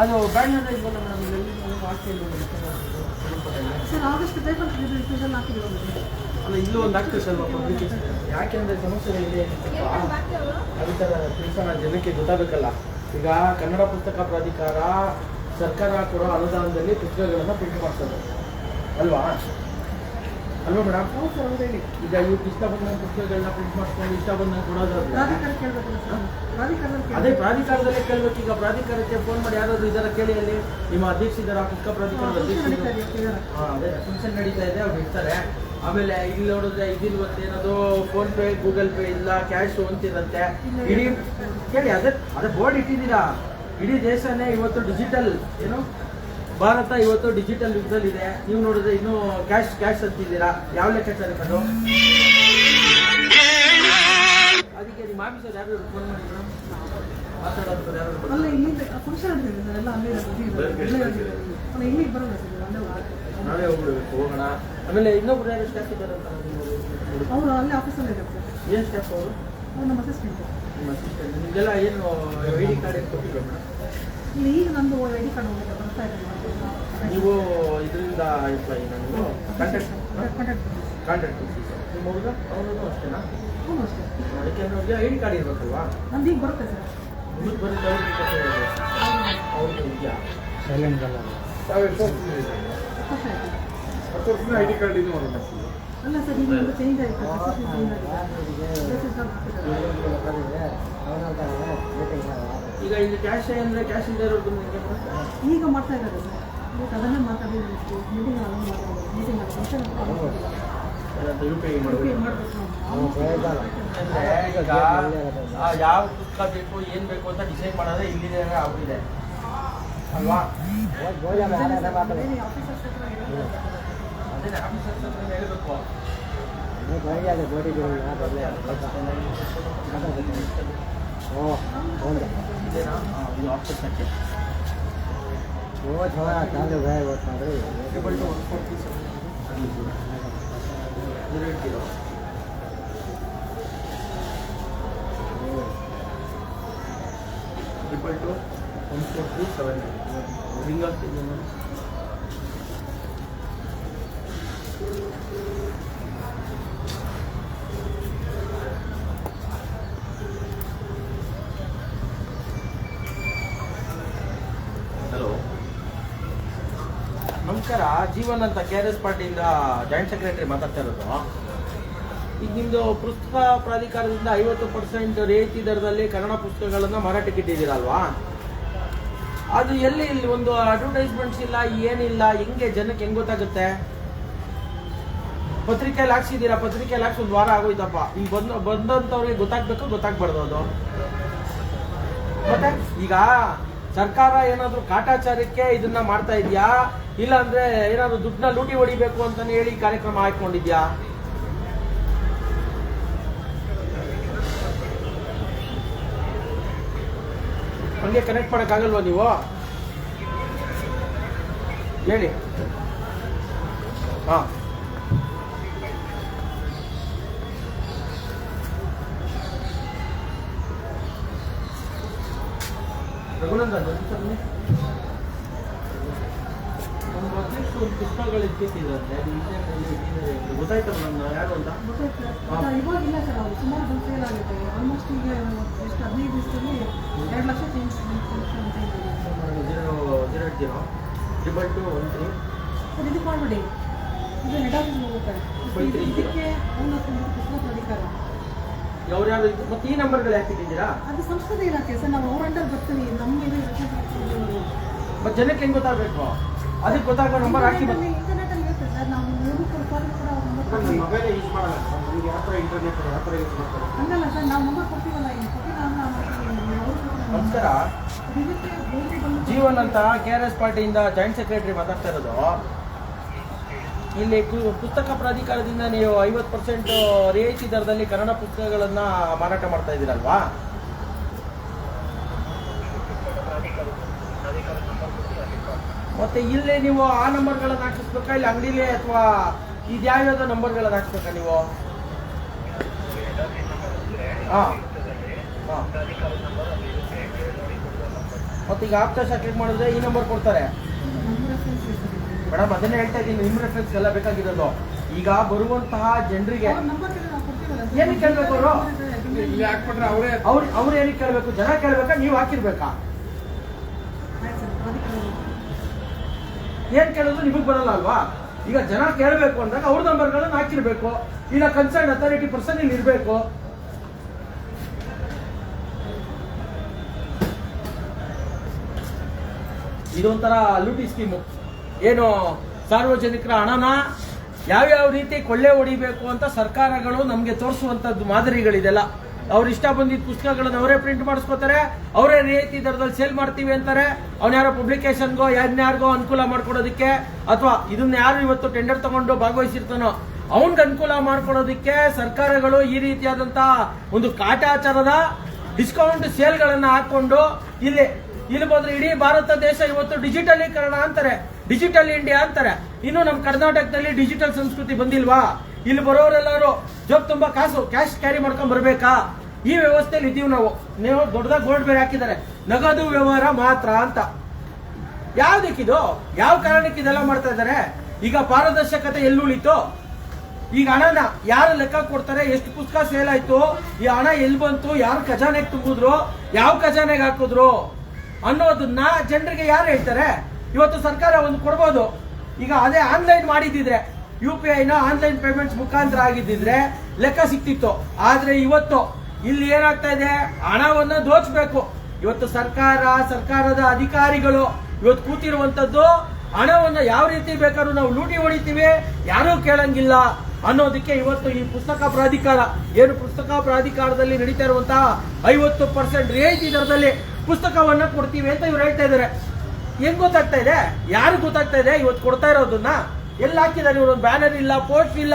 ಅದು ಬ್ಯಾಂಡ್ ಇದೆಯಲ್ಲ ಮೇಡಮ್ ಇಲ್ಲಿ ಹಾಸ್ಟೆಲ್ ಸರ್ ಆದಷ್ಟು ಬೇಗ ಇದನ್ನು ಹಾಕಿದ್ದೀವಿ ಅಲ್ಲ ಇಲ್ಲೂ ಒಂದು ಆಗ್ತದೆ ಸ್ವಲ್ಪ ಪಬ್ಲಿಕೇಶನ್ ಯಾಕೆಂದ್ರೆ ಇದೆ. ಅದೇ ಥರ ಕೆಲಸ ಜನಕ್ಕೆ ಗೊತ್ತಾಗಬೇಕಲ್ಲ. ಈಗ ಕನ್ನಡ ಪುಸ್ತಕ ಪ್ರಾಧಿಕಾರ ಸರ್ಕಾರ ಕೊಡೋ ಅನುದಾನದಲ್ಲಿ ಪುಸ್ತಕಗಳನ್ನು ಪ್ರಿಂಟ್ ಮಾಡ್ತಾರೆ ಅಲ್ವಾ? ಅಲ್ವಾ ಮೇಡಮ್ ಹೌದು ಸರ್ ಹೌದು ಹೇಳಿ ಈಗ ಇವತ್ತು ಇಷ್ಟ ಬಂದ ಪುಸ್ತಕಗಳನ್ನ ಪ್ರಿಂಟ್ ಮಾಡ್ಕೊಂಡು ಇಷ್ಟ ಬಂದಂಗೆ ಕೊಡೋದಾದ್ರೆ. ಪ್ರಾಧಿಕಾರ ಕೇಳಬೇಕಲ್ಲ ಸರ್ ಅದೇ ಕೇಳಬೇಕು. ಪ್ರಾಧಿಕಾರದಲ್ಲೇ ಕೇಳ್ಬೇಕು. ಈಗ ಪ್ರಾಧಿಕಾರಕ್ಕೆ ಫೋನ್ ಮಾಡಿ ಯಾರಾದರೂ ಇದರ ಕೇಳಿ ಅಲ್ಲಿ. ನಿಮ್ಮ ಅಧ್ಯಕ್ಷ ಪುಸ್ತಕ ಪ್ರಾಧಿಕಾರದ ಅಧ್ಯಕ್ಷ ಇದ್ದಾರೆ. ಅದೇ ಫಂಕ್ಷನ್ ನಡೀತಾ ಇದೆ ಅವ್ರು ಇರ್ತಾರೆ ಆಮೇಲೆ ಇಲ್ಲಿ ನೋಡಿದ್ರೆ ಇದಿಲ್ವಂತೆ ಏನದು ಫೋನ್ ಪೇ ಗೂಗಲ್ ಪೇ ಇಲ್ಲ ಕ್ಯಾಶ್ ಅಂತಿರಂತೆ ಇಡೀ ಕೇಳಿ ಅದೇ ಅದೇ ಬೋರ್ಡ್ ಇಟ್ಟಿದ್ದೀರಾ? ಇಡೀ ದೇಶನೇ ಇವತ್ತು ಡಿಜಿಟಲ್ ಏನು? ಭಾರತ ಇವತ್ತು ಡಿಜಿಟಲ್ ಯುಗದಲ್ಲಿದೆ ನೀವು ನೋಡಿದ್ರೆ ಇನ್ನೂ ಕ್ಯಾಶ್ ಕ್ಯಾಶ್ ಅಂತಿದ್ದೀರಾ ಯಾವ ಲೆಕ್ಕಾಚಾರ ಅದು ಅದಕ್ಕೆ ನಿಮ್ಮ ಆಫೀಸರ್ ಯಾರು ಫೋನ್ ಮಾಡಿ ಮೇಡಮ್ ಮಾತಾಡೋದು ಯಾರು ಅಲ್ಲ ಇಲ್ಲಿಂದ ಅಂತ ಎಲ್ಲ ಅಲ್ಲೇ ಅಲ್ಲ ಇಲ್ಲಿಗೆ ಬರೋಣ ಸರ್ ಅಲ್ಲೇ ಹೋಗೋದು. ನಾಳೆ ಹೋಗ್ಬಿಡ್ಬೇಕು ಹೋಗೋಣ. ಆಮೇಲೆ ಇನ್ನೊಬ್ರು ಯಾರು ಸ್ಟಾಫ್ ಇದ್ದಾರೆ ಅಂತ ಅವರು ಅಲ್ಲೇ ಆಫೀಸಲ್ಲೇ ಇದ್ದಾರೆ ಏನು ಸ್ಟಾಫ್ ಅವರು? ನಮ್ಮ ಅಸಿಸ್ಟೆಂಟ್ ನಿಮ್ಮ ಅಸಿಸ್ಟೆಂಟ್ ನಿಮಗೆಲ್ಲ ಏನು ಐ ಡಿ ಕಾರ್ಡ್ ಏನು ಕೊಟ್ಟಿದ್ರು ಮೇಡಮ್? ಇಲ್ಲಿ ಈಗ ನಂದು ಐ ಡಿ ಕಾರ್ಡ್ ಹೋಗಿದೆ ಬರ್ತಾ ಇದೆ ನೀವು ಇದರಿಂದ ಎಂಪ್ಲಾಯಿ ನೀವು ಕಾಂಟ್ಯಾಕ್ಟ್ ಕಾಂಟ್ಯಾಕ್ಟ್ ಕಾಂಟ್ಯಾಕ್ಟ್ ನಿಮ್ಮ ಹುಡುಗ? ಅಷ್ಟೇನಾ? ಹ್ಞೂ ಅಷ್ಟೇ. ಯಾಕೆಂದ್ರೆ ಅವ್ರಿಗೆ ಐ ಡಿ ಕಾರ್ಡ್ ಇರಬೇಕಲ್ವಾ? ನಂದು ಈಗ ಬರುತ್ತೆ ಸರ್. ನಿಮಗೆ ಬರುತ್ತೆ ಅವ್ರಿಗೆ ಇದೆಯಾ? ಹತ್ತು ವರ್ಷ ಆಯ್ತು. ಐ ಡಿ ಕಾರ್ಡ್ ಇದು ಮಾಡೋಣ ಅಲ್ಲ ಸರ್ ಈಗ ಚೇಂಜ್ ಆಯಿತು. ಚೇಂಜ್ ಈಗ ಇಲ್ಲಿ ಕ್ಯಾಶ್ ಅಂದರೆ ಕ್ಯಾಶ್ ಇಲ್ಲದೆ ಈಗ ಮಾಡ್ತಾ ಇದ್ದಾರೆ ಸರ್ ಅದನ್ನೇ ಮಾತಾಡಬೇಕು ಮೀಟಿಂಗ್ ಫಂಕ್ಷನ್ ಈಗ ಆ ಯಾವ ಪುಸ್ತಕ ಬೇಕು ಏನ್ ಬೇಕು ಅಂತ ಡಿಸೈಡ್ ಮಾಡೋದೇ ಇಲ್ಲಿದೆ ಆಗಿದೆ ಅಲ್ವಾ ಅದೇ ಆಫೀಸರ್ಸ್ ಹತ್ರ ಹೇಳ್ಬೇಕು ಇದೇನಾ ಹಾ, ಇದು ಆಫೀಸ್ ಸಂಖ್ಯೆ triple two one four three seven zero eight zero triple two one four three seven ring ಆಗ್ತಿದೆ ನೋಡಿ ಹಲೋ ನಮಸ್ಕಾರ. ಜೀವನ್ ಅಂತ ಕೆ ಆರ್ ಎಸ್ ಪಾರ್ಟಿಯಿಂದ ಜಾಯಿಂಟ್ ಸೆಕ್ರೆಟರಿ ಮಾತಾಡ್ತಾ ಇರೋದು. ಈಗ ನಿಮ್ಮದು ಪುಸ್ತಕ ಪ್ರಾಧಿಕಾರದಿಂದ ಐವತ್ತು ಪರ್ಸೆಂಟ್ ರಿಯಾಯಿತಿ ದರದಲ್ಲಿ ಕನ್ನಡ ಪುಸ್ತಕಗಳನ್ನು ಮಾರಾಟಕ್ಕೆ ಇಟ್ಟಿದ್ದೀರಲ್ವಾ? ಅದು ಎಲ್ಲಿ ಇಲ್ಲಿ ಒಂದು ಅಡ್ವರ್ಟೈಸ್ಮೆಂಟ್ಸ್ ಇಲ್ಲ, ಏನಿಲ್ಲ, ಹೆಂಗೆ, ಜನಕ್ಕೆ ಹೆಂಗ್ ಗೊತ್ತಾಗುತ್ತೆ? ಪತ್ರಿಕೆಯಲ್ಲಿ ಹಾಕ್ಸಿದ್ದೀರಾ? ಪತ್ರಿಕೆಯಲ್ಲಿ ಹಾಕ್ಸಿ ಒಂದು ವಾರ ಆಗೋಯ್ತಪ್ಪ. ಈಗ ಬಂದ ಬಂದಂಥವ್ರಿಗೆ ಗೊತ್ತಾಗ್ಬೇಕು, ಗೊತ್ತಾಗ್ಬಾರ್ದು ಅದು? ಮತ್ತೆ ಈಗ ಸರ್ಕಾರ ಏನಾದರೂ ಕಾಟಾಚಾರಕ್ಕೆ ಇದನ್ನ ಮಾಡ್ತಾ ಇದೆಯಾ? ಇಲ್ಲ ಅಂದ್ರೆ ಏನಾದ್ರು ದುಡ್ಡನ್ನ ಲೂಟಿ ಹೊಡಿಬೇಕು ಅಂತ ಹೇಳಿ ಕಾರ್ಯಕ್ರಮ ಹಾಕೊಂಡಿದ್ಯಾ ಹಂಗೆ ಕನೆಕ್ಟ್ ಆಗಲ್ವಾ ನೀವು? ಹೇಳಿ. ಹಾ. ರಘುನಂದನ್ ಒಂದು ಅಧ್ಯಕ್ಷರು ಒಂದು ಪುಸ್ತಕಗಳು ಅಂತ. ಗೊತ್ತಾಯ್ತಲ್ಲ ನನ್ನ ಯಾರು ಅಂತ? ಇವಾಗಿಲ್ಲ ಸರ್ ಅವರು. ಸುಮಾರು ಬಂದು ಸೇಲ್ ಆಗುತ್ತೆ ಆಲ್ಮೋಸ್ಟ್ ಈಗ ಎಷ್ಟು ಹದಿನೈದು ದಿವಸದಲ್ಲಿ ಎರಡು lakh change zero zero zero triple two one three sir ಇದಕ್ಕೆ ಮಾಡಬೇಡಿ ಇದು ಹೆಡ್ ಆಫೀಸ್ ಹೋಗುತ್ತೆ. ಇದಕ್ಕೆ ಅವ್ನ ಪುಸ್ತಕ ಪ್ರಾಧಿಕಾರ ಇತ್ತು ಮತ್ತೆ ಈ ನಂಬರ್ಗಳು ಯಾಕೆ ಇಟ್ಟಿದ್ದೀರಾ? ಅದು ಸಂಸ್ಕೃತಿ ಇಲಾಖೆ ಸರ್ ನಾವು ಅವ್ರ ಅಂಡರ್ ಬರ್ತೀವಿ. ನಮಗೆ ಇದು ಮತ್ತೆ ಜನಕ್ಕೆ ಹೆಂಗ್ ಗೊತ್ತಾಗಬೇಕು? ಅದಕ್ಕೆ ಗೊತ್ತಾಗೋ ನಂಬರ್ ಹಾಕಿ ಮತ್ತೆ ಇಂಟರ್ನೆಟ್ ಅಲ್ಲಿ ಇರುತ್ತೆ ಸರ್. ನಾವು ಮೂರು ಕೊಡ್ತಾರೆ ಕೂಡ ಅವ್ರ ನಂಬರ್ ನನ್ನ ಕೊಡ್ತೀವಿ. ಮೊಬೈಲ್ ಯೂಸ್ ಮಾಡಲ್ಲ ನನಗೆ ಯಾವ ಥರ ಇಂಟರ್ನೆಟ್ ಯಾವ ಥರ ಯೂಸ್ ಮಾಡ್ತಾರೆ? ಹಂಗಲ್ಲ ಸರ್ ನಾವು ನಂಬರ್ ಕೊಡ್ತೀವಲ್ಲ ಈಗ ಕೊಟ್ಟಿಲ್ಲ ನಾವು ಮಾಡ್ತೀವಿ. ನಮಸ್ಕಾರ. ಇದಕ್ಕೆ ಹೋಗಿ ಬಂದು ಜೀವನ್ ಅಂತ ಕೆ ಆರ್ ಎಸ್ ಪಾರ್ಟಿಯಿಂದ ಜಾಯಿಂಟ್ ಸೆಕ್ರೆಟರಿ ಮಾತಾಡ್ತಾ ಇರೋದು. ಇಲ್ಲಿ ಪುಸ್ತಕ ಪ್ರಾಧಿಕಾರದಿಂದ ನೀವು ಐವತ್ತು ಪರ್ಸೆಂಟ್ ರಿಯಾಯಿತಿ ದರದಲ್ಲಿ ಕನ್ನಡ ಪುಸ್ತಕಗಳನ್ನು ಮಾರಾಟ ಮಾಡ್ತಾ ಇದ್ದೀರಲ್ವಾ? ಮತ್ತೆ ಇಲ್ಲಿ ನೀವು ಆ ನಂಬರ್ಗಳನ್ನು ಹಾಕಿಸ್ಬೇಕಾ? ಇಲ್ಲಿ ಅಂಗಡಿಲಿ ಅಥವಾ ಇದ್ಯಾವ್ಯಾವ ನಂಬರ್ಗಳನ್ನು ಹಾಕ್ಸ್ಬೇಕಾ ನೀವು? ಹಾಂ. ಹಾಂ. ಮತ್ತೆ ಈಗ ಆಪ್ತ ಕ್ಲಿಕ್ ಮಾಡಿದ್ರೆ ಈ ನಂಬರ್ ಕೊಡ್ತಾರೆ? ಮೇಡಮ್ ಅದನ್ನೇ ಹೇಳ್ತಾ ಇದ್ದೀನಿ ನಿಮ್ ರೆಫರೆನ್ಸ್ ಎಲ್ಲ ಬೇಕಾಗಿರೋದು. ಈಗ ಬರುವಂತಹ ಜನರಿಗೆ ಏನಕ್ಕೆ ಕೇಳ್ಬೇಕು ಅವ್ರು? ಇಲ್ಲಿ ಹಾಕ್ಬಿಟ್ರೆ ಅವರೇ ಅವ್ರು ಅವ್ರು ಏನಕ್ಕೆ ಕೇಳಬೇಕು? ಜನ ಕೇಳ್ಬೇಕಾ? ನೀವು ಹಾಕಿರ್ಬೇಕಾ? ಏನ್ ಕೇಳೋದು ನಿಮಗೆ ಬರಲ್ಲ ಅಲ್ವಾ? ಈಗ ಜನ ಕೇಳಬೇಕು ಅಂದಾಗ ಅವ್ರ ನಂಬರ್ಗಳನ್ನ ಹಾಕಿರ್ಬೇಕು. ಇಲ್ಲ ಕನ್ಸರ್ನ್ ಅಥಾರಿಟಿ ಪರ್ಸನ್ ಇಲ್ಲಿ ಇರಬೇಕು. ಇದೊಂಥರ ಲೂಟಿ ಸ್ಕೀಮು. ಏನು ಸಾರ್ವಜನಿಕರ ಹಣನ ಯಾವ್ಯಾವ ರೀತಿ ಕೊಳ್ಳೆ ಹೊಡಿಬೇಕು ಅಂತ ಸರ್ಕಾರಗಳು ನಮಗೆ ತೋರಿಸುವಂಥದ್ದು ಮಾದರಿಗಳಿದೆಲ್ಲ. ಅವ್ರು ಇಷ್ಟ ಬಂದಿದ್ದ ಪುಸ್ತಕಗಳನ್ನ ಅವರೇ ಪ್ರಿಂಟ್ ಮಾಡಿಸ್ಕೋತಾರೆ, ಅವರೇ ರಿಯಾಯಿತಿ ದರದಲ್ಲಿ ಸೇಲ್ ಮಾಡ್ತೀವಿ ಅಂತಾರೆ. ಯಾರೋ ಪಬ್ಲಿಕೇಶನ್ಗೋ ಯಾರ್ಯಾರಿಗೋ ಅನುಕೂಲ ಮಾಡ್ಕೊಡೋದಕ್ಕೆ ಅಥವಾ ಇದನ್ನ ಯಾರು ಇವತ್ತು ಟೆಂಡರ್ ತಗೊಂಡು ಭಾಗವಹಿಸಿರ್ತಾನೋ, ಅವನ್ಗೆ ಅನುಕೂಲ ಮಾಡ್ಕೊಡೋದಕ್ಕೆ ಸರ್ಕಾರಗಳು ಈ ರೀತಿಯಾದಂತ ಒಂದು ಕಾಟಾಚಾರದ ಡಿಸ್ಕೌಂಟ್ ಸೇಲ್ಗಳನ್ನು ಹಾಕೊಂಡು ಇಲ್ಲಿ ಇಲ್ಲಿ ಬಂದ್ರೆ ಇಡೀ ಭಾರತ ದೇಶ ಇವತ್ತು ಡಿಜಿಟಲೀಕರಣ ಅಂತಾರೆ, ಡಿಜಿಟಲ್ ಇಂಡಿಯಾ ಅಂತಾರೆ. ಇನ್ನು ನಮ್ಮ ಕರ್ನಾಟಕದಲ್ಲಿ ಡಿಜಿಟಲ್ ಸಂಸ್ಕೃತಿ ಬಂದಿಲ್ವಾ? ಇಲ್ಲಿ ಬರೋರೆಲ್ಲರೂ ಜೋಬ್ ತುಂಬಾ ಕಾಸು ಕ್ಯಾಶ್ ಕ್ಯಾರಿ ಮಾಡ್ಕೊಂಡ್ ಬರ್ಬೇಕಾ? ಈ ವ್ಯವಸ್ಥೆಯಲ್ಲಿ ಇದೀವಿ ನಾವು. ನೀವು ದೊಡ್ಡದಾಗ ಗೋಲ್ಡ್ ಬೇರೆ ಹಾಕಿದ್ದಾರೆ. ನಗದು ವ್ಯವಹಾರ ಮಾತ್ರ ಅಂತ. ಯಾವ್ದಕ್ಕಿದು ಯಾವ ಕಾರಣಕ್ಕೆ ಇದೆಲ್ಲ ಮಾಡ್ತಾ ಇದ್ದಾರೆ? ಈಗ ಪಾರದರ್ಶಕತೆ ಎಲ್ಲುಳಿತು ಈಗ ಹಣನ ಯಾರು ಲೆಕ್ಕ ಕೊಡ್ತಾರೆ? ಎಷ್ಟು ಪುಸ್ತಕ ಸೇಲ್ ಆಯ್ತು? ಈ ಹಣ ಎಲ್ಲಿ ಬಂತು? ಯಾರು ಖಜಾನೆಗೆ ತುಂಬಿದ್ರು? ಯಾವ ಖಜಾನೆಗೆ ಹಾಕಿದ್ರು? ಅನ್ನೋದನ್ನ ಜನರಿಗೆ ಯಾರು ಹೇಳ್ತಾರೆ? ಇವತ್ತು ಸರ್ಕಾರ ಒಂದು ಕೊಡ್ಬೋದು. ಈಗ ಅದೇ ಆನ್ಲೈನ್ ಮಾಡಿದ್ದಿದ್ರೆ, ಯು ಪಿ ಐನ ಆನ್ಲೈನ್ ಪೇಮೆಂಟ್ಸ್ ಮುಖಾಂತರ ಆಗಿದ್ದಿದ್ರೆ ಲೆಕ್ಕ ಸಿಕ್ತಿತ್ತು. ಆದ್ರೆ ಇವತ್ತು ಇಲ್ಲಿ ಏನಾಗ್ತಾ ಇದೆ? ಹಣವನ್ನ ದೋಚಬೇಕು. ಇವತ್ತು ಸರ್ಕಾರ, ಸರ್ಕಾರದ ಅಧಿಕಾರಿಗಳು ಇವತ್ತು ಕೂತಿರುವಂತದ್ದು ಹಣವನ್ನ ಯಾವ ರೀತಿ ಬೇಕಾದ್ರೂ ನಾವು ಲೂಟಿ ಹೊಡಿತೀವಿ, ಯಾರೂ ಕೇಳಂಗಿಲ್ಲ ಅನ್ನೋದಕ್ಕೆ ಇವತ್ತು ಈ ಪುಸ್ತಕ ಪ್ರಾಧಿಕಾರ, ಏನು ಪುಸ್ತಕ ಪ್ರಾಧಿಕಾರದಲ್ಲಿ ನಡೀತಾ ಇರುವಂತಹ ಐವತ್ತು ಪರ್ಸೆಂಟ್ ರಿಯಾಯಿತಿ ದರದಲ್ಲಿ ಪುಸ್ತಕವನ್ನ ಕೊಡ್ತೀವಿ ಅಂತ ಇವ್ರು ಹೇಳ್ತಾ ಇದ್ದಾರೆ ಹೆಂಗ್ ಗೊತ್ತಾಗ್ತಾ ಇದೆ? ಯಾರು ಗೊತ್ತಾಗ್ತಾ ಇದೆ? ಇವತ್ತು ಕೊಡ್ತಾ ಇರೋದನ್ನ ಎಲ್ಲ ಹಾಕಿದ್ದಾರೆ ಇವರು? ಬ್ಯಾನರ್ ಇಲ್ಲ ಪೋಸ್ಟ್ ಇಲ್ಲ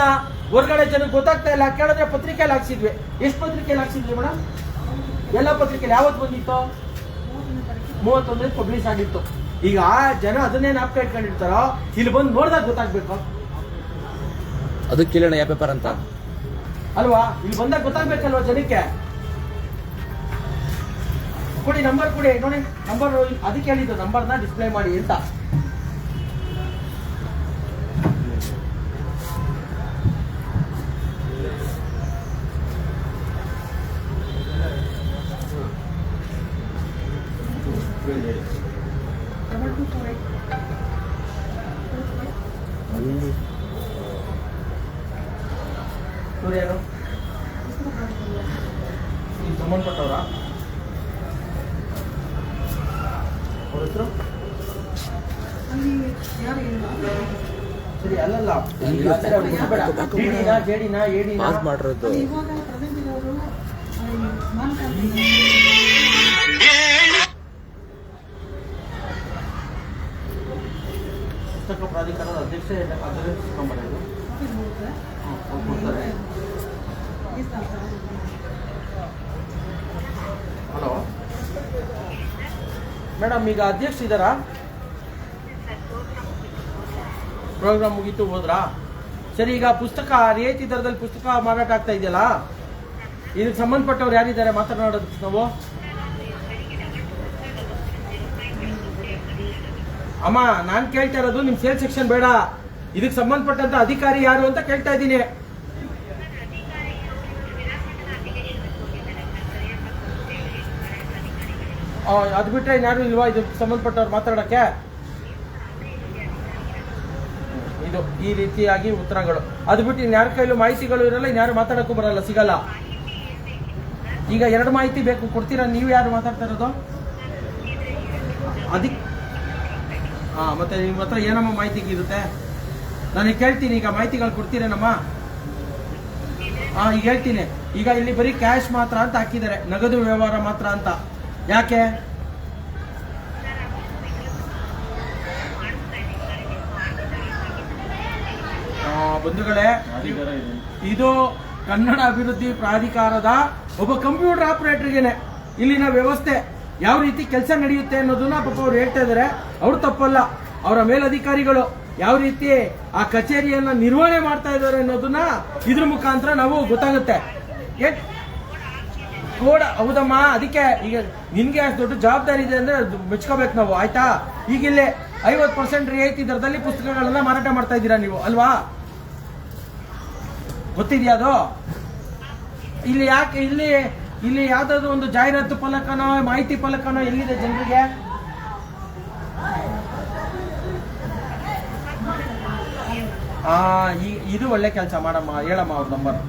ಹೊರಗಡೆ ಜನಕ್ಕೆ ಗೊತ್ತಾಗ್ತಾ ಇಲ್ಲ. ಕೇಳಿದ್ರೆ ಪತ್ರಿಕೆಯಲ್ಲಿ ಹಾಕ್ಸಿದ್ವಿ. ಎಷ್ಟು ಪತ್ರಿಕೆಯಲ್ಲಿ ಹಾಕ್ಸಿದ್ವಿ ಮೇಡಮ್ ಎಲ್ಲ ಪತ್ರಿಕೆಯಲ್ಲಿ ಯಾವತ್ತು ಬಂದಿತ್ತು? ಮೂವತ್ತೊಂದನೇ ಪಬ್ಲಿಷ್ ಆಗಿತ್ತು. ಈಗ ಜನ ಅದನ್ನೇ ನಾಪ್ಕ ಇಟ್ಕೊಂಡಿರ್ತಾರೋ? ಇಲ್ಲಿ ಬಂದು ನೋಡಿದಾಗ ಗೊತ್ತಾಗ್ಬೇಕು. ಅದಕ್ಕೆ ಕೇಳೋಣ ಯಾವ ಪೇಪರ್ ಅಂತ? ಅಲ್ವಾ? ಇಲ್ಲಿ ಬಂದಾಗ ಗೊತ್ತಾಗ್ಬೇಕಲ್ವಾ ಜನಕ್ಕೆ? ಕೊಡಿ ನಂಬರ್ ಕೊಡಿ. ನೋಡಿ ನಂಬರ್ ಅದಕ್ಕೆ ಹೇಳಿದ್ದು ನಂಬರ್ನ ಡಿಸ್ಪ್ಲೇ ಮಾಡಿ ಅಂತ. ಸಂಬಂಧಪಟ್ಟವ್ರ ಅವ್ರ ಹೆಸರು ಅಲ್ಲಿ ಯಾರು ಇಲ್ಲ ಸರಿ ಅಲ್ಲಲ್ಲ ಇಲ್ಲಿ ಆ ಥರ ಹೆಸ್ರು ಬೇಡ. ಡಿಡಿನ ಜೆಡಿನ ಎಡಿನ ಪಾಸ್ ಮಾಡಿರೋದು. ಪುಸ್ತಕ ಪ್ರಾಧಿಕಾರದ ಅಧ್ಯಕ್ಷ ಹಲೋ. ಮೇಡಮ್ ಈಗ ಅಧ್ಯಕ್ಷ ಇದ್ದಾರಾ? ಪ್ರೋಗ್ರಾಮ್ ಮುಗೀತು, ಹೋದ್ರಾ? ಸರಿ, ಈಗ ಪುಸ್ತಕ ರಿಯಾಯಿತಿ ದರದಲ್ಲಿ ಪುಸ್ತಕ ಮಾರಾಟ ಆಗ್ತಾ ಇದೆಯಲ್ಲ? ಇದಕ್ಕೆ ಸಂಬಂಧಪಟ್ಟವ್ರು ಯಾರಿದ್ದಾರೆ? ಮಾತನಾಡೋದು ನಾವು? ಅಮ್ಮ, ನಾನ್ ಕೇಳ್ತಾ ಇರೋದು ನಿಮ್ ಸೇಲ್ ಸೆಕ್ಷನ್ ಬೇಡ. ಇದಕ್ಕೆ ಸಂಬಂಧಪಟ್ಟಂತ ಅಧಿಕಾರಿ ಯಾರು ಅಂತ ಕೇಳ್ತಾ ಇದ್ದೀನಿ. ಅದ್ ಬಿಟ್ರೆ ಇನ್ಯಾರು ಇಲ್ವಾ ಇದಕ್ಕೆ ಸಂಬಂಧಪಟ್ಟವ್ರು ಮಾತಾಡಕ್ಕೆ? ಇದು ಈ ರೀತಿಯಾಗಿ ಉತ್ತರಗಳು. ಅದು ಬಿಟ್ಟು ಇನ್ಯಾರ ಕೈಲೂ ಮಾಹಿತಿಗಳು ಇರಲ್ಲ ಇನ್ಯಾರು ಮಾತಾಡೋಕ್ಕೂ ಬರಲ್ಲ, ಸಿಗಲ್ಲ. ಈಗ ಎರಡು ಮಾಹಿತಿ ಬೇಕು, ಕೊಡ್ತೀರಾ? ನೀವು ಯಾರು ಮಾತಾಡ್ತಾ ಇರೋದು? ಅದಕ್ಕೆ ಹಾ ಮತ್ತೆ ನಿಮ್ಮ ಹತ್ರ ಏನಮ್ಮ ಮಾಹಿತಿ ಇರುತ್ತೆ ನಾನು ಕೇಳ್ತೀನಿ, ಈಗ ಮಾಹಿತಿಗಳು ಕೊಡ್ತೀರೇನಮ್ಮ? ಹಾ ಈಗ ಹೇಳ್ತೀನಿ. ಈಗ ಇಲ್ಲಿ ಬರೀ ಕ್ಯಾಶ್ ಮಾತ್ರ ಅಂತ ಹಾಕಿದ್ದಾರೆ. ನಗದು ವ್ಯವಹಾರ ಮಾತ್ರ ಅಂತ. ಯಾಕೆ ಆ, ಬಂಧುಗಳೇ ಇದು. ಕನ್ನಡ ಅಭಿವೃದ್ಧಿ ಪ್ರಾಧಿಕಾರದ ಒಬ್ಬ ಕಂಪ್ಯೂಟರ್ ಆಪರೇಟರ್ಗೆನೆ. ಇಲ್ಲಿನ ವ್ಯವಸ್ಥೆ ಯಾವ ರೀತಿ ಕೆಲಸ ನಡೆಯುತ್ತೆ ಅನ್ನೋದನ್ನ ಪಾಪ ಅವ್ರು ಹೇಳ್ತಾ ಇದಾರೆ. ಅವ್ರು ತಪ್ಪಲ್ಲ. ಅವರ ಮೇಲಧಿಕಾರಿಗಳು ಯಾವ ರೀತಿ ಆ ಕಚೇರಿಯನ್ನ ನಿರ್ವಹಣೆ ಮಾಡ್ತಾ ಇದ್ದಾರೆ ಅನ್ನೋದನ್ನ ಇದ್ರ ಮುಖಾಂತರ ನಾವು ಗೊತ್ತಾಗುತ್ತೆ. ಕೋಡ ಹೌದಮ್ಮ. ಅದಕ್ಕೆ ಈಗ ನಿನ್ಗೆ ಅಷ್ಟು ದೊಡ್ಡ ಜವಾಬ್ದಾರಿ ಇದೆ ಅಂದ್ರೆ ಅದು ಮೆಚ್ಕೋಬೇಕು ನಾವು ಆಯ್ತಾ? ಈಗ ಇಲ್ಲಿ ಐವತ್ತು ಪರ್ಸೆಂಟ್ ರಿಯಾಯಿತಿ ದರದಲ್ಲಿ ಪುಸ್ತಕಗಳನ್ನ ಮಾರಾಟ ಮಾಡ್ತಾ ಇದ್ದೀರಾ ನೀವು ಅಲ್ವಾ? ಗೊತ್ತಿದ್ಯಾ ಅದು? ಇಲ್ಲಿ ಯಾಕೆ, ಇಲ್ಲಿ ಇಲ್ಲಿ ಯಾವ್ದಾದ್ರು ಒಂದು ಜಾಹೀರಾತು ಫಲಕನೋ, ಮಾಹಿತಿ ಫಲಕನೋ ಎಲ್ಲಿದೆ ಜನರಿಗೆ? ಆ ಇದು ಒಳ್ಳೆ ಕೆಲಸ ಮಾಡಮ್ಮ, ಹೇಳಮ್ಮ ಅವ್ರ number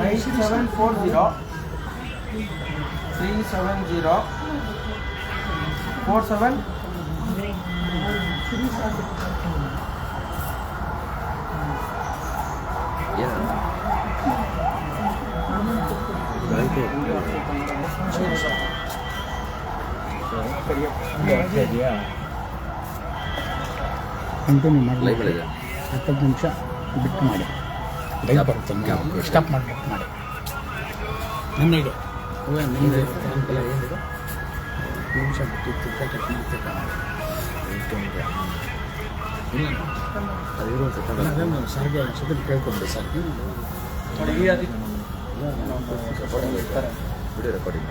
nine seven four zero three seven zero four seven continue ಮಾಡಿ ಲೈವ್ ಇದೆ ಹತ್ತು ನಿಮಿಷ ಬಿಟ್ಟು ಮಾಡಿ. ಲೈವ್ ಬರುತ್ತೆ ಸ್ಟಾಪ್ ಮಾಡಬೇಕು ಮಾಡಿ ನನ್ನ ಇದೆ. ನಿಮಿಷ ಬಿಟ್ಟು ತಿರ್ಗಾ ಕಟ್ ಮಾಡ್ತಿದ್ದ ಸಾರಿಗೆ ಅನ್ಸುತ್ತೆ ಕೇಳ್ಕೊಂಡೆ sir video recording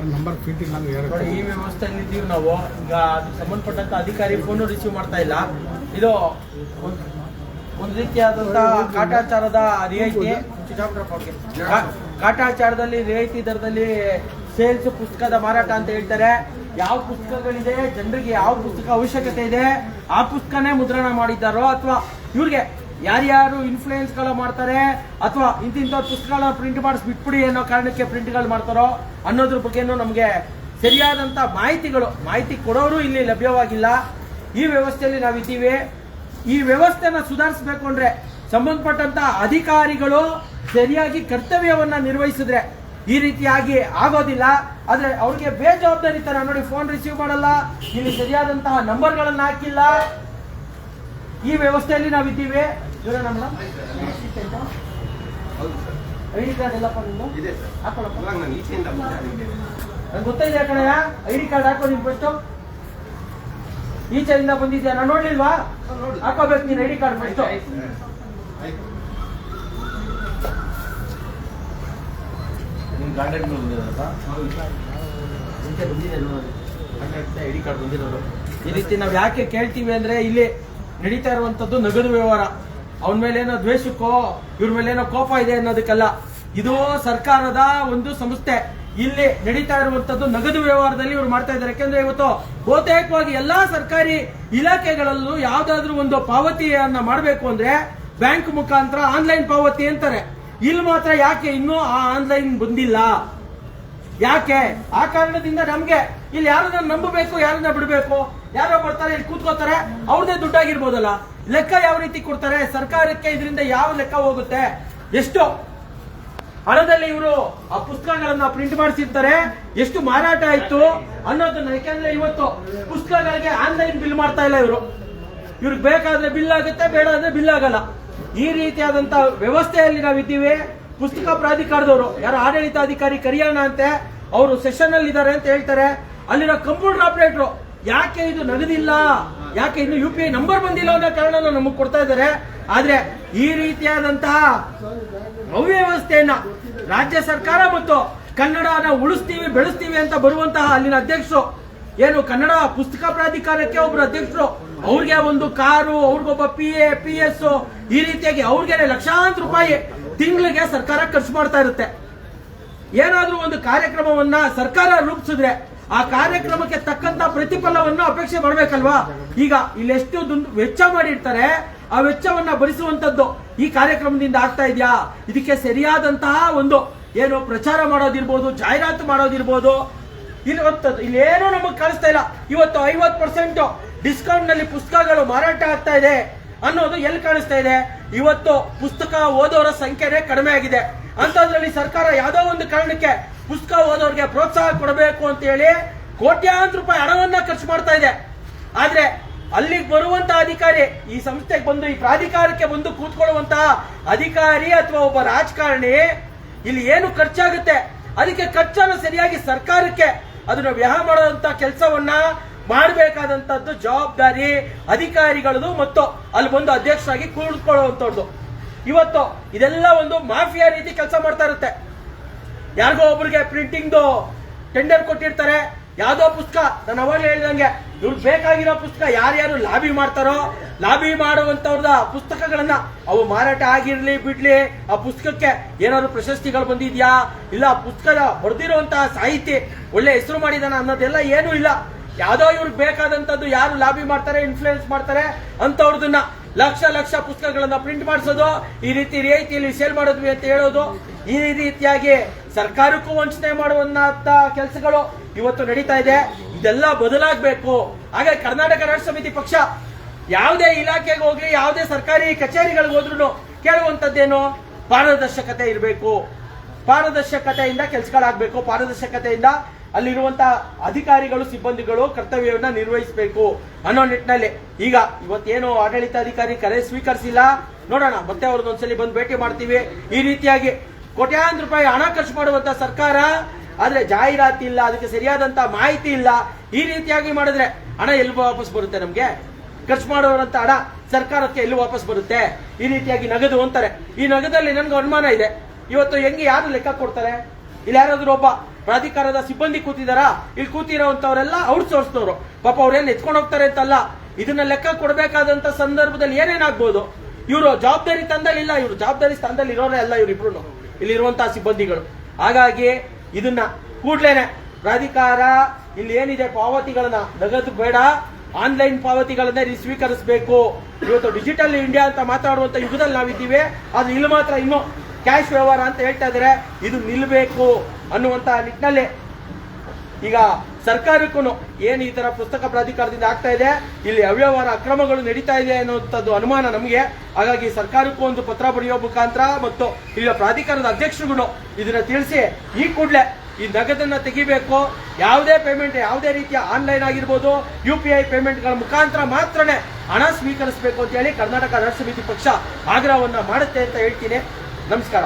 sir, number feet ಇಲ್ಲ ಈ ವ್ಯವಸ್ಥೆಯಲ್ಲಿ ಇದ್ದೀವಿ ನಾವು. ಈಗ ಸಂಬಂಧಪಟ್ಟಂತ ಅಧಿಕಾರಿ ಫೋನು ರಿಸೀವ್ ಮಾಡ್ತಾ ಇಲ್ಲ. ಇದು ಒಂದ್- ರೀತಿಯಾದಂತಹ ಕಾಟಾಚಾರದ ರಿಯಾಯಿತಿ. ಕಾಟಾಚಾರದಲ್ಲಿ ರಿಯಾಯಿತಿ ದರದಲ್ಲಿ ಸೇಲ್ಸ್ ಪುಸ್ತಕದ ಮಾರಾಟ ಅಂತ ಹೇಳ್ತಾರೆ. ಯಾವ ಪುಸ್ತಕಗಳಿದೆ, ಜನರಿಗೆ ಯಾವ ಪುಸ್ತಕ ಅವಶ್ಯಕತೆ ಇದೆ, ಆ ಪುಸ್ತಕನೇ ಮುದ್ರಣ ಮಾಡಿದ್ದಾರೋ ಅಥವಾ ಇವ್ರಿಗೆ ಯಾರ್ಯಾರು ಇನ್ಫ್ಲೂಯೆನ್ಸ್ಗಳು ಮಾಡ್ತಾರೆ ಅಥವಾ ಇಂತಿಂಥ ಪುಸ್ತಕಗಳನ್ನ ಪ್ರಿಂಟ್ ಮಾಡಿಸಿ ಬಿಟ್ಬಿಡಿ ಅನ್ನೋ ಕಾರಣಕ್ಕೆ ಪ್ರಿಂಟ್ಗಳು ಮಾಡ್ತಾರೋ ಅನ್ನೋದ್ರ ಬಗ್ಗೆನೂ ನಮಗೆ ಸರಿಯಾದಂಥ ಮಾಹಿತಿಗಳು, ಮಾಹಿತಿ ಕೊಡೋರು ಇಲ್ಲಿ ಲಭ್ಯವಾಗಿಲ್ಲ. ಈ ವ್ಯವಸ್ಥೆಯಲ್ಲಿ ನಾವಿದ್ದೀವಿ. ಈ ವ್ಯವಸ್ಥೆನ ಸುಧಾರಿಸಬೇಕು ಅಂದ್ರೆ ಸಂಬಂಧಪಟ್ಟಂತ ಅಧಿಕಾರಿಗಳು ಸರಿಯಾಗಿ ಕರ್ತವ್ಯವನ್ನ ನಿರ್ವಹಿಸಿದ್ರೆ ಈ ರೀತಿಯಾಗಿ ಆಗೋದಿಲ್ಲ. ಆದ್ರೆ ಅವ್ರಿಗೆ ಬೇಜವಾಬ್ದಾರಿ ತರ ನೋಡಿ ಫೋನ್ ರಿಸೀವ್ ಮಾಡಲ್ಲ. ಇಲ್ಲಿ ಸರಿಯಾದಂತಹ ನಂಬರ್ಗಳನ್ನ ಹಾಕಿಲ್ಲ. ಈ ವ್ಯವಸ್ಥೆಯಲ್ಲಿ ನಾವಿದ್ದೀವಿ. ಇವರೇ ಸರ್. ಐ ಡಿ ಕಾರ್ಡ್ ಎಲ್ಲಪ್ಪ ನಿಮ್ದು ಇದೆ ಸರ್. ಹಾಕೊಳ್ಳಪ್ಪ ಅವಾಗ ನಾನು ಈಚೆಯಿಂದ ನಂಗೆ ಗೊತ್ತಿದೆ ಕಣಯ್ಯ? ಐ ಡಿ ಕಾರ್ಡ್ ಹಾಕೋ ನಿಮ್ ಫಸ್ಟ್ ಈಚೆಯಿಂದ ಬಂದಿದ್ಯಾ? ನಾನು ನೋಡ್ಲಿಲ್ವಾ? ಹಾಕೋಬೇಕು ನೀನ್ ಐ ಡಿ ಕಾರ್ಡ್ ಫಸ್ಟ್ ಆಯ್ತು ನಿನ್ ಕಾಂಟ್ಯಾಕ್ಟ್ ಬಂದಿರೋದಪ್ಪ ಮುಂಚೆ ಬಂದಿದೆ ನೋಡಿ. ಕಾಂಟ್ಯಾಕ್ಟ್ ಐ ಡಿ ಕಾರ್ಡ್ ಬಂದಿರೋದು. ಈ ರೀತಿ ನಾವು ಯಾಕೆ ಕೇಳ್ತೀವಿ ಅಂದ್ರೆ ಇಲ್ಲಿ ನಡೀತಾ ಇರುವಂತದ್ದು ನಗದು ವ್ಯವಹಾರ. ಅವನ ಮೇಲೆ ಏನೋ ದ್ವೇಷಕ್ಕೋ, ಇವ್ರ ಮೇಲೆ ಏನೋ ಕೋಪ ಇದೆ ಅನ್ನೋದಕ್ಕಲ್ಲ ಇದು ಸರ್ಕಾರದ ಒಂದು ಸಂಸ್ಥೆ. ಇಲ್ಲಿ ನಡೀತಾ ಇರುವಂತದ್ದು ನಗದು ವ್ಯವಹಾರದಲ್ಲಿ ಇವ್ರು ಮಾಡ್ತಾ ಇದ್ದಾರೆ. ಯಾಕೆಂದ್ರೆ ಇವತ್ತು ಬಹುತೇಕವಾಗಿ ಎಲ್ಲಾ ಸರ್ಕಾರಿ ಇಲಾಖೆಗಳಲ್ಲೂ ಯಾವ್ದಾದ್ರು ಒಂದು ಪಾವತಿಯನ್ನ ಮಾಡಬೇಕು ಅಂದ್ರೆ ಬ್ಯಾಂಕ್ ಮುಖಾಂತರ ಆನ್ಲೈನ್ ಪಾವತಿ ಅಂತಾರೆ. ಇಲ್ಲಿ ಮಾತ್ರ ಯಾಕೆ ಇನ್ನೂ ಆ ಆನ್ಲೈನ್ ಬಂದಿಲ್ಲ? ಯಾಕೆ? ಆ ಕಾರಣದಿಂದ ನಮ್ಗೆ ಇಲ್ಲಿ ಯಾರನ್ನ ನಂಬಬೇಕು, ಯಾರನ್ನ ಬಿಡಬೇಕು? ಯಾರೋ ಬರ್ತಾರೆ, ಇಲ್ಲಿ ಕೂತ್ಕೋತಾರೆ ಅವ್ರದೇ ದುಡ್ಡಾಗಿರ್ಬೋದಲ್ಲ. ಲೆಕ್ಕ ಯಾವ ರೀತಿ ಕೊಡ್ತಾರೆ, ಸರ್ಕಾರಕ್ಕೆ ಇದರಿಂದ ಯಾವ ಲೆಕ್ಕ ಹೋಗುತ್ತೆ, ಎಷ್ಟು ಹಣದಲ್ಲಿ ಇವರು ಆ ಪುಸ್ತಕಗಳನ್ನ ಪ್ರಿಂಟ್ ಮಾಡಿಸಿರ್ತಾರೆ, ಎಷ್ಟು ಮಾರಾಟ ಆಯ್ತು ಅನ್ನೋದನ್ನ, ಯಾಕೆಂದ್ರೆ ಇವತ್ತು ಪುಸ್ತಕಗಳಿಗೆ ಆನ್ಲೈನ್ ಬಿಲ್ ಮಾಡ್ತಾ ಇಲ್ಲ ಇವರು. ಇವ್ರಿಗೆ ಬೇಕಾದ್ರೆ ಬಿಲ್ ಆಗುತ್ತೆ, ಬೇಡ ಅಂದ್ರೆ ಬಿಲ್ ಆಗಲ್ಲ. ಈ ರೀತಿಯಾದಂತ ವ್ಯವಸ್ಥೆಯಲ್ಲಿ ನಾವಿದ್ದೀವಿ. ಪುಸ್ತಕ ಪ್ರಾಧಿಕಾರದವರು, ಯಾರು ಆಡಳಿತಾಧಿಕಾರಿ ಕರಿಯೋಣ ಅಂತೆ, ಅವರು ಸೆಷನ್ ಅಲ್ಲಿ ಇದ್ದಾರೆ ಅಂತ ಹೇಳ್ತಾರೆ. ಅಲ್ಲಿರೋ ಕಂಪ್ಯೂಟರ್ ಆಪರೇಟರ್ ಯಾಕೆ ಇದು ನಡೆದಿಲ್ಲ ಯಾಕೆ ಇನ್ನು ಯು ಪಿ ಐ ನಂಬರ್ ಬಂದಿಲ್ಲ ಅನ್ನೋ ಕಾರಣ ನಮಗೆ ಕೊಡ್ತಾ ಇದ್ದಾರೆ. ಆದ್ರೆ ಈ ರೀತಿಯಾದಂತಹ ಅವ್ಯವಸ್ಥೆಯನ್ನ ರಾಜ್ಯ ಸರ್ಕಾರ ಮತ್ತು ಕನ್ನಡನ ಉಳಿಸ್ತೀವಿ, ಬೆಳೆಸ್ತೀವಿ ಅಂತ ಬರುವಂತಹ ಅಲ್ಲಿನ ಅಧ್ಯಕ್ಷರು, ಏನು ಕನ್ನಡ ಪುಸ್ತಕ ಪ್ರಾಧಿಕಾರಕ್ಕೆ ಒಬ್ರು ಅಧ್ಯಕ್ಷರು, ಅವ್ರಿಗೆ ಒಂದು ಕಾರು, ಅವ್ರಿಗೊಬ್ಬ ಪಿ ಎ ಪಿ ಎಸ್ ಈ ರೀತಿಯಾಗಿ ಅವ್ರಿಗೆ ಲಕ್ಷಾಂತರ ರೂಪಾಯಿ ತಿಂಗಳಿಗೆ ಸರ್ಕಾರ ಖರ್ಚು ಮಾಡ್ತಾ ಇರುತ್ತೆ. ಏನಾದ್ರೂ ಒಂದು ಕಾರ್ಯಕ್ರಮವನ್ನ ಸರ್ಕಾರ ರೂಪಿಸಿದ್ರೆ ಆ ಕಾರ್ಯಕ್ರಮಕ್ಕೆ ತಕ್ಕಂತ ಪ್ರತಿಫಲವನ್ನು ಅಪೇಕ್ಷೆ ಮಾಡಬೇಕಲ್ವಾ? ಈಗ ಇಲ್ಲಿ ದುಂಡು ವೆಚ್ಚ ಮಾಡಿರ್ತಾರೆ, ಆ ವೆಚ್ಚವನ್ನ ಭರಿಸುವಂತದ್ದು ಈ ಕಾರ್ಯಕ್ರಮದಿಂದ ಆಗ್ತಾ ಇದೆಯಾ? ಇದಕ್ಕೆ ಸರಿಯಾದಂತಹ ಒಂದು ಏನು ಪ್ರಚಾರ ಮಾಡೋದಿರ್ಬೋದು, ಜಾಹೀರಾತು ಮಾಡೋದಿರ್ಬೋದು. ಇಲ್ಲಿ ಇಲ್ಲೇನೂ ನಮಗೆ ಕಾಣಿಸ್ತಾ ಇಲ್ಲ. ಇವತ್ತು ಐವತ್ ಪರ್ಸೆಂಟ್ ಡಿಸ್ಕೌಂಟ್ನಲ್ಲಿ ಪುಸ್ತಕಗಳು ಮಾರಾಟ ಆಗ್ತಾ ಇದೆ ಅನ್ನೋದು ಎಲ್ಲಿ ಕಾಣಿಸ್ತಾ ಇದೆ? ಇವತ್ತು ಪುಸ್ತಕ ಓದೋರ ಸಂಖ್ಯೆನೇ ಕಡಿಮೆ ಆಗಿದೆ. ಅಂತದ್ರಲ್ಲಿ ಸರ್ಕಾರ ಯಾವ್ದೋ ಒಂದು ಕಾರಣಕ್ಕೆ ಪುಸ್ತಕ ಓದೋರಿಗೆ ಪ್ರೋತ್ಸಾಹ ಕೊಡಬೇಕು ಅಂತ ಹೇಳಿ ಕೋಟ್ಯಾಂತರ ರೂಪಾಯಿ ಹಣವನ್ನ ಖರ್ಚು ಮಾಡ್ತಾ ಇದೆ. ಆದ್ರೆ ಅಲ್ಲಿಗೆ ಬರುವಂತ ಅಧಿಕಾರಿ, ಈ ಸಂಸ್ಥೆಗೆ ಬಂದು, ಈ ಪ್ರಾಧಿಕಾರಕ್ಕೆ ಬಂದು ಕೂತ್ಕೊಳ್ಳುವಂತಹ ಅಧಿಕಾರಿ ಅಥವಾ ಒಬ್ಬ ರಾಜಕಾರಣಿ, ಇಲ್ಲಿ ಏನು ಖರ್ಚಾಗುತ್ತೆ? ಅದಕ್ಕೆ ಖರ್ಚನ್ನು ಸರಿಯಾಗಿ ಸರ್ಕಾರಕ್ಕೆ ಅದನ್ನು ವ್ಯಹ ಮಾಡುವಂತ ಕೆಲಸವನ್ನ ಮಾಡಬೇಕಾದಂತದ್ದು ಜವಾಬ್ದಾರಿ ಅಧಿಕಾರಿಗಳದು ಮತ್ತು ಅಲ್ಲಿ ಬಂದು ಅಧ್ಯಕ್ಷರಾಗಿ ಕೂತ್ಕೊಳ್ಳುವಂತವ್ರದ್ದು ಇವತ್ತು ಇದೆಲ್ಲ ಒಂದು ಮಾಫಿಯಾ ರೀತಿ ಕೆಲಸ ಮಾಡ್ತಾ ಇರುತ್ತೆ. ಯಾರಿಗೋ ಒಬ್ರಿಗೆ ಪ್ರಿಂಟಿಂಗ್ದು ಟೆಂಡರ್ ಕೊಟ್ಟಿರ್ತಾರೆ. ಯಾವುದೋ ಪುಸ್ತಕ, ನಾನು ಅವಾಗಲೇ ಹೇಳಿದಂಗೆ ಇವ್ರಿಗೆ ಬೇಕಾಗಿರೋ ಪುಸ್ತಕ ಯಾರ್ಯಾರು ಲಾಬಿ ಮಾಡ್ತಾರೋ, ಲಾಬಿ ಮಾಡುವಂತವ್ರದ ಪುಸ್ತಕಗಳನ್ನ ಅವು ಮಾರಾಟ ಆಗಿರಲಿ, ಬಿಡ್ಲಿ, ಆ ಪುಸ್ತಕಕ್ಕೆ ಏನಾದ್ರು ಪ್ರಶಸ್ತಿಗಳು ಬಂದಿದ್ಯಾ? ಇಲ್ಲ ಪುಸ್ತಕದ ಬರೆದಿರುವಂತಹ ಸಾಹಿತಿ ಒಳ್ಳೆ ಹೆಸರು ಮಾಡಿದಾನ ಅನ್ನೋದೆಲ್ಲ ಏನೂ ಇಲ್ಲ. ಯಾವುದೋ ಇವ್ರಿಗೆ ಬೇಕಾದಂತದ್ದು ಯಾರು ಲಾಬಿ ಮಾಡ್ತಾರೆ ಇನ್ಫ್ಲೂಯೆನ್ಸ್ ಮಾಡ್ತಾರೆ ಅಂತವ್ರದನ್ನ ಲಕ್ಷ ಲಕ್ಷ ಪುಸ್ತಕಗಳನ್ನ ಪ್ರಿಂಟ್ ಮಾಡಿಸೋದು, ಈ ರೀತಿ ರಿಯಾಯಿತಿಯಲ್ಲಿ ಸೇಲ್ ಮಾಡಿದ್ವಿ ಅಂತ ಹೇಳೋದು ಈ ರೀತಿಯಾಗಿ ಸರ್ಕಾರಕ್ಕೂ ವಂಚನೆ ಮಾಡುವಂತ ಕೆಲಸಗಳು ಇವತ್ತು ನಡೀತಾ ಇದೆ. ಇದೆಲ್ಲ ಬದಲಾಗಬೇಕು. ಹಾಗೆ ಕರ್ನಾಟಕ ರಾಷ್ಟ್ರ ಸಮಿತಿ ಪಕ್ಷ ಯಾವುದೇ ಇಲಾಖೆಗೆ ಹೋಗ್ಲಿ, ಯಾವುದೇ ಸರ್ಕಾರಿ ಕಚೇರಿಗಳಿಗೆ ಹೋದ್ರು ಕೇಳುವಂತದ್ದೇನು ಪಾರದರ್ಶಕತೆ ಇರಬೇಕು. ಪಾರದರ್ಶಕತೆಯಿಂದ ಕೆಲಸಗಳಾಗಬೇಕು. ಪಾರದರ್ಶಕತೆಯಿಂದ ಅಲ್ಲಿರುವಂತ ಅಧಿಕಾರಿಗಳು, ಸಿಬ್ಬಂದಿಗಳು ಕರ್ತವ್ಯವನ್ನ ನಿರ್ವಹಿಸಬೇಕು ಅನ್ನೋ ನಿಟ್ಟಿನಲ್ಲಿ. ಈಗ ಇವತ್ತೇನು ಆಡಳಿತಾಧಿಕಾರಿ ಕರೆ ಸ್ವೀಕರಿಸಿಲ್ಲ? ನೋಡೋಣ, ಮತ್ತೆ ಅವ್ರದ್ದು ಒಂದ್ಸಲಿ ಬಂದು ಭೇಟಿ ಮಾಡ್ತೀವಿ. ಈ ರೀತಿಯಾಗಿ ಕೋಟ್ಯಾಂತರ ರೂಪಾಯಿ ಹಣ ಖರ್ಚು ಮಾಡುವಂತ ಸರ್ಕಾರ, ಆದ್ರೆ ಜಾಹೀರಾತಿ ಇಲ್ಲ, ಅದಕ್ಕೆ ಸರಿಯಾದಂತ ಮಾಹಿತಿ ಇಲ್ಲ. ಈ ರೀತಿಯಾಗಿ ಮಾಡಿದ್ರೆ ಹಣ ಎಲ್ಲಿ ವಾಪಸ್ ಬರುತ್ತೆ ನಮ್ಗೆ? ಖರ್ಚು ಮಾಡುವಂತ ಹಣ ಸರ್ಕಾರಕ್ಕೆ ಎಲ್ಲಿ ವಾಪಸ್ ಬರುತ್ತೆ? ಈ ರೀತಿಯಾಗಿ ನಗದು ಅಂತಾರೆ. ಈ ನಗದಲ್ಲಿ ನನ್ಗೆ ಅನುಮಾನ ಇದೆ. ಇವತ್ತು ಹೆಂಗೆ ಯಾರು ಲೆಕ್ಕ ಕೊಡ್ತಾರೆ? ಇಲ್ಲಿ ಯಾರಾದ್ರೂ ಒಬ್ಬ ಪ್ರಾಧಿಕಾರದ ಸಿಬ್ಬಂದಿ ಕೂತಿದಾರಾ? ಇಲ್ಲಿ ಕೂತಿರೋಂಥವ್ರೆಲ್ಲ ಔಟ್ಸೋರ್ಸ್ನವರು. ಪಾಪ ಅವ್ರೇನ್ ಎತ್ಕೊಂಡು ಹೋಗ್ತಾರೆ ಅಂತಲ್ಲ. ಇದನ್ನ ಲೆಕ್ಕ ಕೊಡಬೇಕಾದಂತ ಸಂದರ್ಭದಲ್ಲಿ ಏನೇನಾಗ್ಬೋದು? ಇವರು ಜವಾಬ್ದಾರಿ ತಂದಲ್ಲಿಲ್ಲ, ಇವರು ಜವಾಬ್ದಾರಿ ಸ್ಥಾನದಲ್ಲಿ ಇರೋರೇ ಅಲ್ಲ ಇವ್ರಿಬ್ರು ಇಲ್ಲಿರುವಂತಹ ಸಿಬ್ಬಂದಿಗಳು. ಹಾಗಾಗಿ ಇದನ್ನ ಕೂಡ್ಲೇನೆ ಪ್ರಾಧಿಕಾರ ಇಲ್ಲಿ ಏನಿದೆ ಪಾವತಿಗಳನ್ನ ನಗದು ಬೇಡ, ಆನ್ಲೈನ್ ಪಾವತಿಗಳನ್ನೇ ಸ್ವೀಕರಿಸಬೇಕು. ಇವತ್ತು ಡಿಜಿಟಲ್ ಇಂಡಿಯಾ ಅಂತ ಮಾತಾಡುವಂತ ಯುಗದಲ್ಲಿ ನಾವಿದ್ದೀವಿ. ಆದ್ರೆ ಇಲ್ಲಿ ಮಾತ್ರ ಇನ್ನು ಕ್ಯಾಶ್ ವ್ಯವಹಾರ ಅಂತ ಹೇಳ್ತಾ ಇದ್ದಾರೆ. ಇದು ನಿಲ್ಬೇಕು ಅನ್ನುವಂತ ನಿಟ್ಟಿನಲ್ಲಿ ಈಗ ಸರ್ಕಾರಕ್ಕೂ ಏನು ಈ ತರ ಪುಸ್ತಕ ಪ್ರಾಧಿಕಾರದಿಂದ ಆಗ್ತಾ ಇದೆ, ಇಲ್ಲಿ ಅವ್ಯವಹಾರ ಅಕ್ರಮಗಳು ನಡೀತಾ ಇದೆ ಅನ್ನುವಂಥದ್ದು ಅನುಮಾನ ನಮಗೆ. ಹಾಗಾಗಿ ಸರ್ಕಾರಕ್ಕೂ ಒಂದು ಪತ್ರ ಬರೆಯೋ ಮುಖಾಂತರ ಮತ್ತು ಇಲ್ಲಿ ಪ್ರಾಧಿಕಾರದ ಅಧ್ಯಕ್ಷರುಗಳು ಇದನ್ನ ತಿಳಿಸಿ, ಈ ಕೂಡಲೇ ಈ ನಗದನ್ನ ತೆಗಿಬೇಕು. ಯಾವುದೇ ಪೇಮೆಂಟ್ ಯಾವುದೇ ರೀತಿಯ ಆನ್ಲೈನ್ ಆಗಿರ್ಬೋದು ಯು ಪಿ ಐ ಪೇಮೆಂಟ್ಗಳ ಮುಖಾಂತರ ಮಾತ್ರನೇ ಹಣ ಸ್ವೀಕರಿಸಬೇಕು ಅಂತ ಹೇಳಿ ಕರ್ನಾಟಕ ರಾಷ್ಟ್ರ ಸಮಿತಿ ಪಕ್ಷ ಆಗ್ರಹವನ್ನ ಮಾಡುತ್ತೆ ಅಂತ ಹೇಳ್ತೀನಿ. ನಮಸ್ಕಾರ.